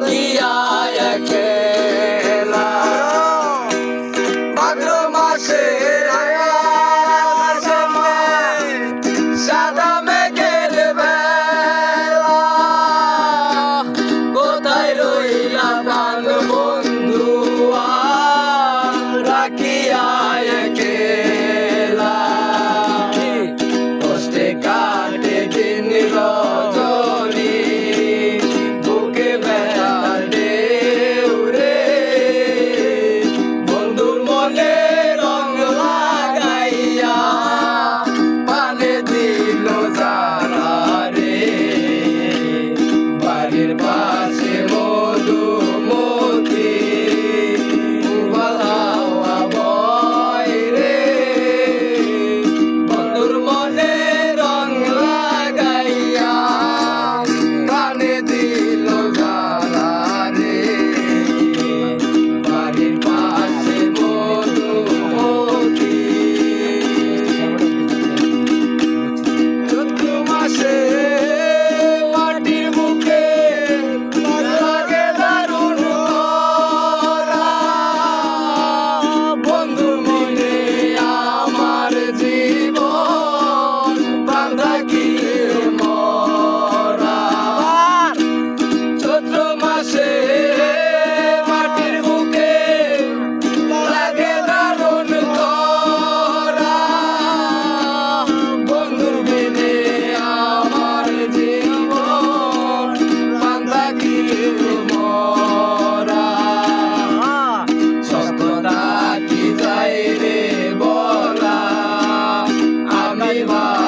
থাকিয়া একেলা ভাদ্র মাসে সাদা মেঘের বেলা। কোথায় রইলা প্রাণ বন্ধু রাখিয়া একেলা কষ্টে কাটে দিন রা 감사합니다.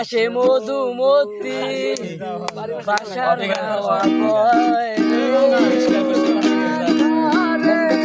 আসে মধুমতি বাসার।